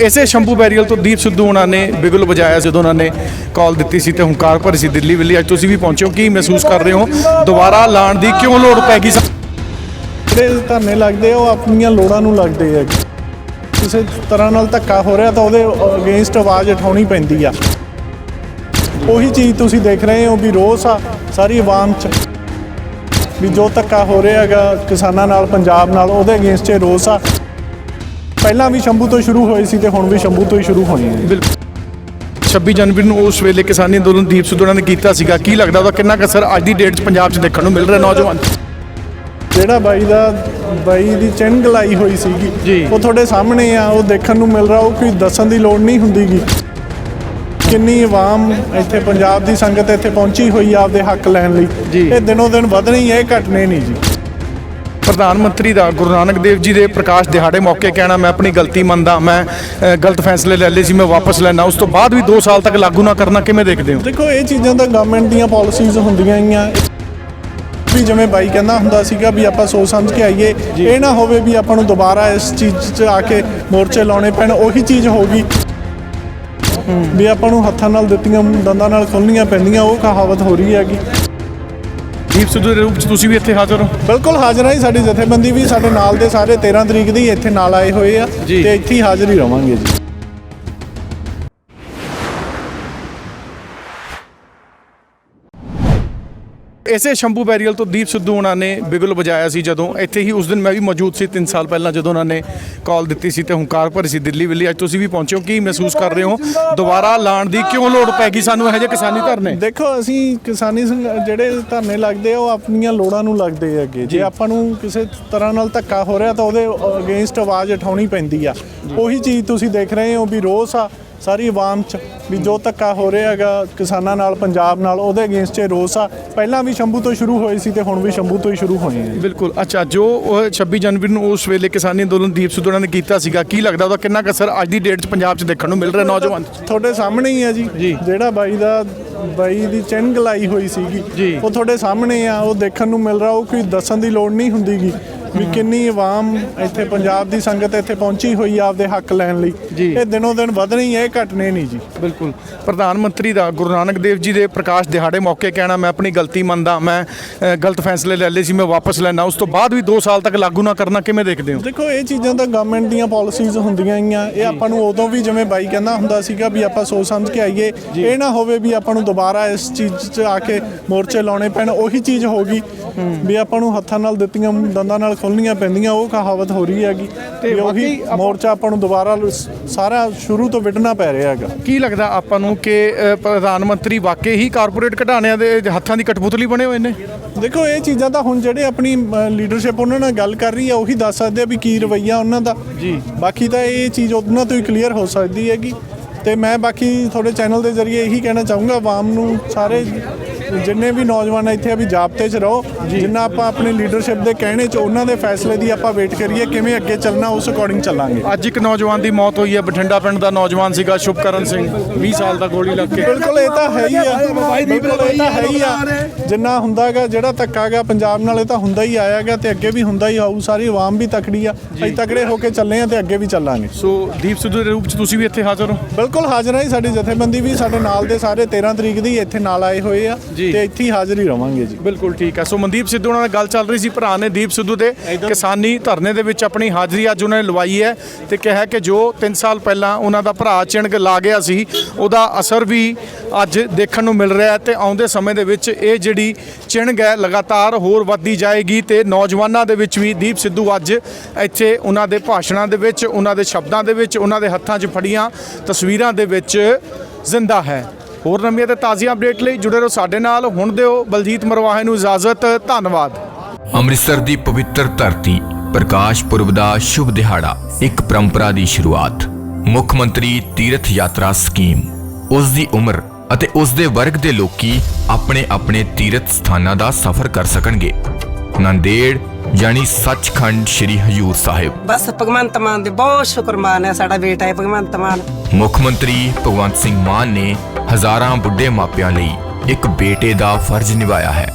ਇਸੇ ਸ਼ੰਭੂ ਬੈਰੀਅਲ ਤੋਂ ਦੀਪ ਸਿੱਧੂ ਉਹਨਾਂ ਨੇ ਬਿਗਲ ਵਜਾਇਆ ਜਦੋਂ ਉਹਨਾਂ ਨੇ ਕਾਲ ਦਿੱਤੀ ਸੀ ਤੇ ਹੰਕਾਰ ਭਰੀ ਸੀ ਦਿੱਲੀ ਵੱਲੀ। ਅੱਜ ਤੁਸੀਂ ਵੀ ਪਹੁੰਚੇ ਕੀ ਮਹਿਸੂਸ ਕਰ ਰਹੇ ਹੋ? ਦੁਬਾਰਾ ਲਾਣ ਦੀ ਕਿਉਂ ਲੋੜ ਪੈ ਗਈ? ਸਾ- ਜਿਹੜੇ ਧਰਨੇ ਲੱਗਦੇ ਆ, ਉਹ ਆਪਣੀਆਂ ਲੋੜਾਂ ਨੂੰ ਲੱਗਦੇ ਆ। ਕਿਸੇ ਤਰ੍ਹਾਂ ਨਾਲ ਧੱਕਾ ਹੋ ਰਿਹਾ ਤਾਂ ਉਹਦੇ ਅਗੇਂਸਟ ਆਵਾਜ਼ ਉਠਾਉਣੀ ਪੈਂਦੀ ਆ। ਉਹੀ ਚੀਜ਼ ਤੁਸੀਂ ਦੇਖ ਰਹੇ ਹੋ ਵੀ ਰੋਸ ਆ ਸਾਰੀ ਆਵਾਮ 'ਚ। ਵੀ ਜੋ ਧੱਕਾ ਹੋ ਰਿਹਾ ਹੈਗਾ ਕਿਸਾਨਾਂ ਨਾਲ, ਪੰਜਾਬ ਨਾਲ, ਉਹਦੇ ਅਗੇਂਸਟ 'ਚ ਰੋਸ ਆ। ਪਹਿਲਾਂ ਵੀ ਸ਼ੰਭੂ ਤੋਂ ਸ਼ੁਰੂ ਹੋਏ ਸੀ ਤੇ ਹੁਣ ਵੀ ਸ਼ੰਭੂ ਤੋਂ ਹੀ ਸ਼ੁਰੂ ਹੋਣੀ ਹੈ। ਬਿਲਕੁਲ। 26 ਜਨਵਰੀ ਨੂੰ ਉਸ ਵੇਲੇ ਕਿਸਾਨੀ ਅੰਦੋਲਨ ਦੀਪ ਸਿੱਧੂ ਨੇ ਕੀਤਾ ਸੀਗਾ। ਕੀ ਲੱਗਦਾ ਉਹਦਾ ਕਿੰਨਾ ਅਸਰ ਅੱਜ ਦੀ ਡੇਟ 'ਚ ਪੰਜਾਬ 'ਚ ਦੇਖਣ ਨੂੰ ਮਿਲ ਰਿਹਾ ਨੌਜਵਾਨ? ਜਿਹੜਾ ਬਾਈ ਦਾ ਬਾਈ ਦੀ ਚੈਨ ਗਲਾਈ ਹੋਈ ਸੀਗੀ। ਉਹ ਤੁਹਾਡੇ ਸਾਹਮਣੇ ਆ ਉਹ ਦੇਖਣ ਨੂੰ ਮਿਲ ਰਿਹਾ ਉਹ ਕੋਈ ਦੱਸਣ ਦੀ ਲੋੜ ਨਹੀਂ ਹੁੰਦੀਗੀ। ਕਿੰਨੀ ਆਵਾਮ ਇੱਥੇ ਪੰਜਾਬ ਦੀ ਸੰਗਤ ਇੱਥੇ ਪਹੁੰਚੀ ਹੋਈ ਆ ਆਪਦੇ ਹੱਕ ਲੈਣ ਲਈ। ਇਹ ਦਿਨੋਂ ਦਿਨ ਵਧਣੀ ਹੈ ਇਹ ਘਟਨੇ ਨਹੀਂ ਜੀ। ਪ੍ਰਧਾਨ ਮੰਤਰੀ ਦਾ ਗੁਰੂ ਨਾਨਕ ਦੇਵ ਜੀ ਦੇ ਪ੍ਰਕਾਸ਼ ਦਿਹਾੜੇ ਮੌਕੇ ਕਹਿਣਾ ਮੈਂ ਆਪਣੀ ਗਲਤੀ ਮੰਨਦਾ ਮੈਂ ਗਲਤ ਫੈਸਲੇ ਲੈ ਲਏ ਸੀ ਮੈਂ ਵਾਪਸ ਲੈਣਾ ਉਸ ਤੋਂ ਬਾਅਦ ਵੀ 2 ਸਾਲ ਤੱਕ ਲਾਗੂ ਨਾ ਕਰਨਾ ਕਿਵੇਂ ਦੇਖਦੇ ਹੋ? ਦੇਖੋ ਇਹ ਚੀਜ਼ਾਂ ਤਾਂ ਗਵਰਨਮੈਂਟ ਦੀਆਂ ਪਾਲਿਸੀਜ਼ ਹੁੰਦੀਆਂ ਹੀ ਆ। ਵੀ ਜਿਵੇਂ ਬਾਈ ਕਹਿੰਦਾ ਹੁੰਦਾ ਸੀਗਾ ਵੀ ਆਪਾਂ ਸੋਚ ਸਮਝ ਕੇ ਆਈਏ ਇਹ ਨਾ ਹੋਵੇ ਵੀ ਆਪਾਂ ਨੂੰ ਦੁਬਾਰਾ ਇਸ ਚੀਜ਼ 'ਚ ਆ ਕੇ ਮੋਰਚੇ ਲਾਉਣੇ ਪੈਣ ਉਹੀ ਚੀਜ਼ ਹੋਊਗੀ। ਵੀ ਆਪਾਂ ਨੂੰ ਹੱਥਾਂ ਨਾਲ ਦਿੱਤੀਆਂ ਦੰਦਾਂ ਨਾਲ ਖੋਲਣੀਆਂ ਪੈਂਦੀਆਂ ਉਹ ਕਹਾਵਤ ਹੋ ਰਹੀ ਹੈਗੀ। ਦੀਪ ਸਿੱਧੂ ਦੇ ਰੂਪ 'ਚ ਤੁਸੀਂ ਵੀ ਇੱਥੇ ਹਾਜ਼ਰ ਹੋ ਬਿਲਕੁਲ ਹਾਜ਼ਰ ਹੈ ਸਾਡੀ ਜਥੇਬੰਦੀ ਵੀ ਸਾਡੇ ਨਾਲ ਦੇ ਸਾਰੇ 13 ਤਰੀਕ ਦੀ ਇੱਥੇ ਨਾਲ ਆਏ ਹੋਏ ਆ ਜੀ। ਤੇ ਇੱਥੇ ਹੀ ਹਾਜ਼ਰ ਹੀ ਰਵਾਂਗੇ ਜੀ ਇਸੇ ਸ਼ੰਭੂ ਬੈਰੀਅਲ ਤੋਂ ਦੀਪ ਸਿੱਧੂ ਉਹਨਾਂ ਨੇ ਬਿਗਲ ਵਜਾਇਆ ਸੀ ਜਦੋਂ ਇੱਥੇ ਹੀ ਉਸ ਦਿਨ ਮੈਂ ਵੀ ਮੌਜੂਦ ਸੀ 3 ਸਾਲ ਪਹਿਲਾਂ ਜਦੋਂ ਉਹਨਾਂ ਨੇ ਕਾਲ ਦਿੱਤੀ ਸੀ ਤੇ ਹੰਕਾਰ ਭਰੀ ਸੀ ਦਿੱਲੀ ਵੱਲੀ। ਅੱਜ ਤੁਸੀਂ ਵੀ ਪਹੁੰਚੇ ਹੋ ਕੀ ਮਹਿਸੂਸ ਕਰ ਰਹੇ ਹੋ? ਦੁਬਾਰਾ ਲਾਣ ਦੀ ਕਿਉਂ ਲੋੜ ਪੈ ਗਈ ਸਾਨੂੰ? ਇਹੋ ਜਿਹੇ ਕਿਸਾਨੀ ਧਰਨੇ? ਦੇਖੋ ਅਸੀਂ ਕਿਸਾਨੀ ਜਿਹੜੇ ਧਰਨੇ ਲੱਗਦੇ ਆ ਉਹ ਆਪਣੀਆਂ ਲੋੜਾਂ ਨੂੰ ਲੱਗਦੇ ਹੈਗੇ ਜੇ ਆਪਾਂ ਨੂੰ ਕਿਸੇ ਤਰ੍ਹਾਂ ਨਾਲ ਧੱਕਾ ਹੋ ਰਿਹਾ ਤਾਂ ਉਹਦੇ ਅਗੇਂਸਟ ਆਵਾਜ਼ ਉਠਾਉਣੀ ਪੈਂਦੀ ਆ। ਉਹੀ ਚੀਜ਼ ਤੁਸੀਂ ਦੇਖ ਰਹੇ ਹੋ ਵੀ ਰੋਸ ਆ। ਸਾਰੀ ਆਵਾਮ 'ਚ ਵੀ ਜੋ ਧੱਕਾ ਹੋ ਰਿਹਾ ਹੈਗਾ ਕਿਸਾਨਾਂ ਨਾਲ ਪੰਜਾਬ ਨਾਲ ਉਹਦੇ ਅਗੇਂਸਟ 'ਚ ਰੋਸ ਆ। ਪਹਿਲਾਂ ਵੀ ਸ਼ੰਭੂ ਤੋਂ ਸ਼ੁਰੂ ਹੋਏ ਸੀ ਤੇ ਹੁਣ ਵੀ ਸ਼ੰਭੂ ਤੋਂ ਹੀ ਸ਼ੁਰੂ ਹੋਣੀ ਹੈ। ਬਿਲਕੁਲ। ਅੱਛਾ ਜੋ ਉਹ 26 ਜਨਵਰੀ ਨੂੰ ਉਸ ਵੇਲੇ ਕਿਸਾਨੀ ਅੰਦੋਲਨ ਦੀਪ ਸਿੱਧੂ ਉਹਨਾਂ ਨੇ ਕੀਤਾ ਸੀਗਾ ਕੀ ਲੱਗਦਾ ਉਹਦਾ ਕਿੰਨਾ ਅਸਰ ਅੱਜ ਦੀ ਡੇਟ 'ਚ ਪੰਜਾਬ 'ਚ ਦੇਖਣ ਨੂੰ ਮਿਲ ਰਿਹਾ ਨੌਜਵਾਨ? ਤੁਹਾਡੇ ਸਾਹਮਣੇ ਹੀ ਆ ਜੀ। ਜਿਹੜਾ ਬਾਈ ਦਾ ਬਾਈ ਦੀ ਚੈਨ ਗਲਾਈ ਹੋਈ ਸੀਗੀ। ਉਹ ਤੁਹਾਡੇ ਸਾਹਮਣੇ ਆ ਉਹ ਦੇਖਣ ਨੂੰ ਮਿਲ ਰਿਹਾ ਉਹ ਕੋਈ ਦੱਸਣ ਦੀ ਲੋੜ ਨਹੀਂ ਹੁੰਦੀਗੀ। ਵੀ ਕਿੰਨੀ ਆਵਾਮ ਇੱਥੇ ਪੰਜਾਬ ਦੀ ਸੰਗਤ ਇੱਥੇ ਪਹੁੰਚੀ ਹੋਈ ਆ ਆਪਦੇ ਹੱਕ ਲੈਣ ਲਈ। ਇਹ ਦਿਨੋਂ ਦਿਨ ਵਧਣੀ ਹੈ ਇਹ ਘਟਨੇ ਨਹੀਂ ਜੀ। ਬਿਲਕੁਲ। ਪ੍ਰਧਾਨ ਮੰਤਰੀ ਦਾ ਗੁਰੂ ਨਾਨਕ ਦੇਵ ਜੀ ਦੇ ਪ੍ਰਕਾਸ਼ ਦਿਹਾੜੇ ਮੌਕੇ ਕਹਿਣਾ ਮੈਂ ਆਪਣੀ ਗਲਤੀ ਮੰਨਦਾ ਮੈਂ ਗਲਤ ਫੈਸਲੇ ਲੈ ਲਏ ਸੀ ਮੈਂ ਵਾਪਸ ਲੈਣਾ ਉਸ ਤੋਂ ਬਾਅਦ ਵੀ 2 ਸਾਲ ਤੱਕ ਲਾਗੂ ਨਾ ਕਰਨਾ ਕਿਵੇਂ ਦੇਖਦੇ ਹੋ? ਦੇਖੋ ਇਹ ਚੀਜ਼ਾਂ ਤਾਂ ਗਵਰਨਮੈਂਟ ਦੀਆਂ ਪਾਲਿਸੀਜ਼ ਹੁੰਦੀਆਂ ਹੀ ਆ। ਇਹ ਆਪਾਂ ਨੂੰ ਉਦੋਂ ਵੀ ਜਿਵੇਂ ਬਾਈ ਕਹਿੰਦਾ ਹੁੰਦਾ ਸੀਗਾ ਵੀ ਆਪਾਂ ਸੋਚ ਸਮਝ ਕੇ ਆਈਏ। ਇਹ ਨਾ ਹੋਵੇ ਵੀ ਆਪਾਂ ਨੂੰ ਦੁਬਾਰਾ ਇਸ ਚੀਜ਼ 'ਚ ਆ ਕੇ ਮੋਰਚੇ ਲਾਉਣੇ ਪੈਣ ਉਹੀ ਚੀਜ਼ ਹੋਊਗੀ ਵੀ ਆਪਾਂ ਨੂੰ ਹੱਥਾਂ ਨਾਲ ਦਿੱਤੀਆਂ ਦੰਦਾਂ ਨਾਲ ਖੋਲਣੀਆਂ ਪੈਂਦੀਆਂ ਉਹ ਕਹਾਵਤ ਹੋ ਰਹੀ ਹੈਗੀ ਤੇ ਉਹੀ ਮੋਰਚਾ ਆਪਾਂ ਨੂੰ ਦੁਬਾਰਾ ਸਾਰਾ ਸ਼ੁਰੂ ਤੋਂ ਵਿੱਢਣਾ ਪੈ ਰਿਹਾ ਹੈਗਾ। ਕੀ ਲੱਗਦਾ ਆਪਾਂ ਨੂੰ ਕਿ ਪ੍ਰਧਾਨ ਮੰਤਰੀ ਵਾਕਈ ਹੀ ਕਾਰਪੋਰੇਟ ਘਟਾਣਿਆਂ ਦੇ ਹੱਥਾਂ ਦੀ ਕਠਪੁਤਲੀ ਬਣੇ ਹੋਏ ਨੇ? ਦੇਖੋ ਇਹ ਚੀਜ਼ਾਂ ਤਾਂ ਹੁਣ ਜਿਹੜੇ ਆਪਣੀ ਲੀਡਰਸ਼ਿਪ ਉਹਨਾਂ ਨਾਲ ਗੱਲ ਕਰ ਰਹੀ ਆ ਉਹੀ ਦੱਸ ਸਕਦੇ ਆ ਵੀ ਕੀ ਰਵਈਆ ਉਹਨਾਂ ਦਾ। ਜੀ। ਬਾਕੀ ਤਾਂ ਇਹ ਚੀਜ਼ ਉਹਨਾਂ ਤੋਂ ਹੀ ਕਲੀਅਰ ਹੋ ਸਕਦੀ ਹੈਗੀ। ਤੇ ਮੈਂ ਬਾਕੀ ਤੁਹਾਡੇ ਚੈਨਲ ਦੇ ਜ਼ਰੀਏ ਇਹੀ ਕਹਿਣਾ ਚਾਹੂੰਗਾ ਆਵਾਮ ਨੂੰ ਸਾਰੇ ਜਿੰਨੇ ਵੀ ਨੌਜਵਾਨ ਇੱਥੇ ਆ ਵੀ ਜਾਬਤੇ 'ਚ ਰਹੋ ਜਿੰਨਾ ਆਪਾਂ ਆਪਣੀ ਲੀਡਰਸ਼ਿਪ ਦੇ ਕਹਿਣੇ 'ਚ ਉਹਨਾਂ ਦੇ ਫੈਸਲੇ ਦੀ ਆਪਾਂ ਵੇਟ ਕਰੀਏ ਕਿਵੇਂ ਅੱਗੇ ਚੱਲਣਾ ਉਸ ਅਕੋਰਡਿੰਗ ਚੱਲਾਂਗੇ। ਅੱਜ ਇੱਕ ਨੌਜਵਾਨ ਦੀ ਮੌਤ ਹੋਈ ਹੈ ਬਠਿੰਡਾ ਪਿੰਡ ਦਾ ਨੌਜਵਾਨ ਸੀਗਾ ਸ਼ੁਭਕਰਨ ਸਿੰਘ 20 ਸਾਲ ਦਾ ਗੋਲੀ ਲੱਗ ਕੇ। ਬਿਲਕੁਲ ਇਹ ਤਾਂ ਹੈ ਹੀ ਆ। ਬਿਲਕੁਲ ਇਹ ਤਾਂ ਹੈ ਹੀ ਆ। ਜਿੰਨਾ ਹੁੰਦਾਗਾ ਜਿਹੜਾ ਧੱਕਾਗਾ ਪੰਜਾਬ ਨਾਲ ਇਹ ਤਾਂ ਹੁੰਦਾ ਹੀ ਆਇਆਗਾ ਤੇ ਅੱਗੇ ਵੀ ਹੁੰਦਾ ਹੀ ਆਊ ਸਾਰੀ ਆਵਾਮ ਵੀ ਤਕੜੀ ਆ। ਅਸੀਂ ਤਕੜੇ ਹੋ ਕੇ ਚੱਲੇ ਆ ਤੇ ਅੱਗੇ ਵੀ ਚੱਲਾਂਗੇ। ਸੋ ਦੀਪ ਸਿੱਧੂ ਦੇ ਰੂਪ 'ਚ ਤੁਸੀਂ ਵੀ ਇੱਥੇ ਹਾਜ਼ਰ ਹੋ? ਬਿਲਕੁਲ ਹਾਜ਼ਰ ਹੈ ਸਾਡੀ ਜਥੇਬੰਦੀ ਵੀ ਸਾਡੇ ਨਾਲ ਦੇ ਸਾਰੇ 13 ਤਰੀਕ ਦੀ ਇੱਥੇ ਨਾਲ ਆਏ ਹੋਏ ਆ। ਜੀ। ਤੇ ਇੱਥੇ ਹੀ ਹਾਜ਼ਰ ਹੀ ਰਵਾਂਗੇ ਜੀ। ਬਿਲਕੁਲ ਠੀਕ ਹੈ ਸੋ ਮਨਦੀਪ ਸਿੱਧੂ ਨਾਲ ਗੱਲ ਚੱਲ ਰਹੀ ਸੀ ਭਰਾ ਨੇ ਦੀਪ ਸਿੱਧੂ ਦੇ ਕਿਸਾਨੀ ਧਰਨੇ ਦੇ ਵਿੱਚ ਆਪਣੀ ਹਾਜ਼ਰੀ ਅੱਜ ਉਹਨਾਂ ਨੇ ਲਵਾਈ ਹੈ ਤੇ ਕਿਹਾ ਕਿ ਜੋ 3 ਸਾਲ ਪਹਿਲਾਂ ਉਹਨਾਂ ਦਾ ਭਰਾ ਚਿਣਗ ਲਾ ਗਿਆ ਸੀ ਉਹਦਾ ਅਸਰ ਵੀ ਅੱਜ ਦੇਖਣ ਨੂੰ ਮਿਲ ਰਿਹਾ ਹੈ ਤੇ ਆਉਂਦੇ ਸਮੇਂ ਦੇ ਵਿੱਚ ਇਹ ਜਿਹੜੀ ਚਿਣਗ ਹੈ ਲਗਾਤਾਰ ਹੋਰ ਵੱਧਦੀ ਜਾਏਗੀ ਤੇ ਨੌਜਵਾਨਾਂ ਦੇ ਵਿੱਚ ਵੀ ਦੀਪ ਸਿੱਧੂ ਅੱਜ ਇੱਥੇ ਉਹਨਾਂ ਦੇ ਭਾਸ਼ਣਾਂ ਦੇ ਵਿੱਚ ਉਹਨਾਂ ਦੇ ਸ਼ਬਦਾਂ ਦੇ ਵਿੱਚ ਉਹਨਾਂ ਦੇ ਹੱਥਾਂ 'ਚ ਫੜੀਆਂ ਤਸਵੀਰਾਂ ਦੇ ਵਿੱਚ ਜ਼ਿੰਦਾ ਹੈ। ਹੋਰ ਨਵੀਆਂ ਤੇ ਤਾਜ਼ੀਆਂ ਅਪਡੇਟ ਲਈ ਜੁੜੇ ਰਹੋ ਸਾਡੇ ਨਾਲ। ਹੁਣ ਦਿਓ ਬਲਜੀਤ ਮਰਵਾਹੇ ਨੂੰ ਇਜਾਜ਼ਤ। ਧੰਨਵਾਦ। ਅੰਮ੍ਰਿਤਸਰ ਦੀ ਪਵਿੱਤਰ ਧਰਤੀ ਪ੍ਰਕਾਸ਼ ਪੁਰਬ ਦਾ ਸ਼ੁਭ ਦਿਹਾੜਾ ਇੱਕ ਪਰੰਪਰਾ ਦੀ ਸ਼ੁਰੂਆਤ। ਮੁੱਖ ਮੰਤਰੀ ਤੀਰਥ ਯਾਤਰਾ ਸਕੀਮ। ਉਸ ਦੀ ਉਮਰ ਅਤੇ ਉਸ ਦੇ ਵਰਗ ਦੇ ਲੋਕੀ ਆਪਣੇ ਆਪਣੇ ਤੀਰਥ ਸਥਾਨਾਂ ਦਾ ਸਫ਼ਰ ਕਰ ਸਕਣਗੇ। ਨੰਦੇੜ ਯਾਨੀ ਸੱਚਖੰਡ ਸ੍ਰੀ ਹਜੂਰ ਸਾਹਿਬ। ਬਸ ਭਗਵੰਤ ਮਾਨ ਦੇ ਬਹੁਤ ਸ਼ੁਕਰਮਾਨ ਹੈ ਸਾਡਾ ਬੇਟਾ ਹੈ ਭਗਵੰਤ ਮਾਨ। ਮੁੱਖ ਮੰਤਰੀ ਭਗਵੰਤ ਸਿੰਘ ਮਾਨ ਨੇ ਹਜ਼ਾਰਾਂ ਬੁੱਢੇ ਮਾਪਿਆਂ ਲਈ ਇੱਕ ਬੇਟੇ ਦਾ ਫਰਜ਼ ਨਿਭਾਇਆ ਹੈ।